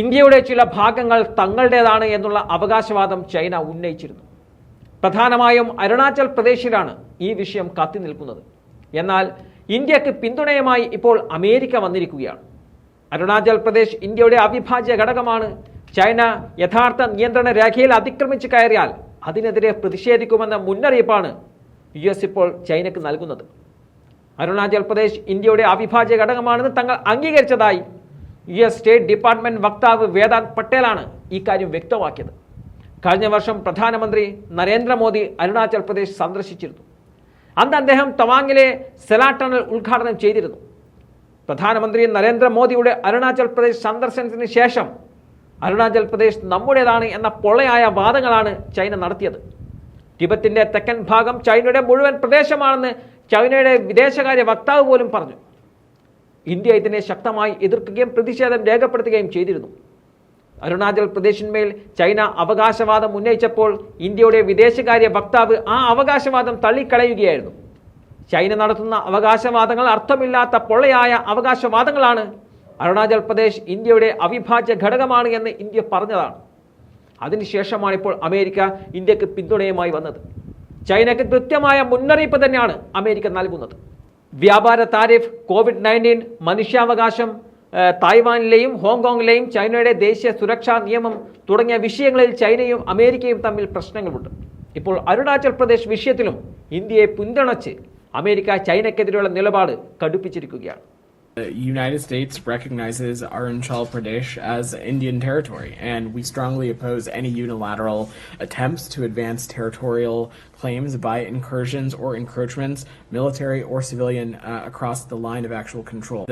ഇന്ത്യയുടെ ചില ഭാഗങ്ങൾ തങ്ങളുടേതാണ് എന്നുള്ള അവകാശവാദം ചൈന ഉന്നയിച്ചിരുന്നു. പ്രധാനമായും അരുണാചൽ പ്രദേശിലാണ് ഈ വിഷയം കത്തി നിൽക്കുന്നത്. എന്നാൽ ഇന്ത്യയ്ക്ക് പിന്തുണയുമായി ഇപ്പോൾ അമേരിക്ക വന്നിരിക്കുകയാണ്. അരുണാചൽ പ്രദേശ് ഇന്ത്യയുടെ അവിഭാജ്യ ഘടകമാണ്. ചൈന യഥാർത്ഥ നിയന്ത്രണ രേഖയിൽ അതിക്രമിച്ച് കയറിയാൽ അതിനെതിരെ പ്രതിഷേധിക്കുമെന്ന മുന്നറിയിപ്പാണ് യു എസ് ഇപ്പോൾ ചൈനയ്ക്ക് നൽകുന്നത്. അരുണാചൽ പ്രദേശ് ഇന്ത്യയുടെ അവിഭാജ്യ ഘടകമാണെന്ന് തങ്ങൾ അംഗീകരിച്ചതായി എസ് സ്റ്റേറ്റ് ഡിപ്പാർട്ട്മെന്റ് വക്താവ് വേദാന്ത് പട്ടേലാണ് ഇക്കാര്യം വ്യക്തമാക്കിയത്. കഴിഞ്ഞ വർഷം പ്രധാനമന്ത്രി നരേന്ദ്രമോദി അരുണാചൽ പ്രദേശ് സന്ദർശിച്ചിരുന്നു. അന്ന് അദ്ദേഹം തവാങ്ങിലെ സെലാ ടണൽ ഉദ്ഘാടനം ചെയ്തിരുന്നു. പ്രധാനമന്ത്രി നരേന്ദ്രമോദിയുടെ അരുണാചൽ പ്രദേശ് സന്ദർശനത്തിന് ശേഷം അരുണാചൽ പ്രദേശ് നമ്മുടേതാണ് എന്ന പൊള്ളയായ വാദങ്ങളാണ് ചൈന നടത്തിയത്. ടിബറ്റിന്റെ തെക്കൻ ഭാഗം ചൈനയുടെ മുഴുവൻ പ്രദേശമാണെന്ന് ചൈനയുടെ വിദേശകാര്യ വക്താവ് പോലും പറഞ്ഞു. ഇന്ത്യ ഇതിനെ ശക്തമായി എതിർക്കുകയും പ്രതിഷേധം രേഖപ്പെടുത്തുകയും ചെയ്തിരുന്നു. അരുണാചൽ പ്രദേശിന്മേൽ ചൈന അവകാശവാദം ഉന്നയിച്ചപ്പോൾ ഇന്ത്യയുടെ വിദേശകാര്യ വക്താവ് ആ അവകാശവാദം തള്ളിക്കളയുകയായിരുന്നു. ചൈന നടത്തുന്ന അവകാശവാദങ്ങൾ അർത്ഥമില്ലാത്ത പൊള്ളയായ അവകാശവാദങ്ങളാണ് അരുണാചൽ പ്രദേശ് ഇന്ത്യയുടെ അവിഭാജ്യ ഘടകമാണ് എന്ന് ഇന്ത്യ പറഞ്ഞതാണ്. അതിനുശേഷമാണ് ഇപ്പോൾ അമേരിക്ക ഇന്ത്യയ്ക്ക് പിന്തുണയുമായി വന്നത്. ചൈനയ്ക്ക് കൃത്യമായ മുന്നറിയിപ്പ് തന്നെയാണ് അമേരിക്ക നൽകുന്നത്. വ്യാപാര താരിഫ് കോവിഡ് നയന്റീൻ മനുഷ്യാവകാശം തായ്വാനിലെയും ഹോങ്കോങ്ങിലെയും ചൈനയുടെ ദേശീയ സുരക്ഷാ നിയമം തുടങ്ങിയ വിഷയങ്ങളിൽ ചൈനയും അമേരിക്കയും തമ്മിൽ പ്രശ്നങ്ങളുണ്ട്. ഇപ്പോൾ അരുണാചൽ പ്രദേശ് വിഷയത്തിലും ഇന്ത്യയെ പിന്തുണച്ച് അമേരിക്ക ചൈനയ്ക്കെതിരെയുള്ള നിലപാട് കടുപ്പിച്ചിരിക്കുകയാണ്. The United States recognizes Arunachal Pradesh as Indian territory, and we strongly oppose any unilateral attempts to advance territorial claims by incursions or encroachments, military or civilian, uh, across the line of actual control. The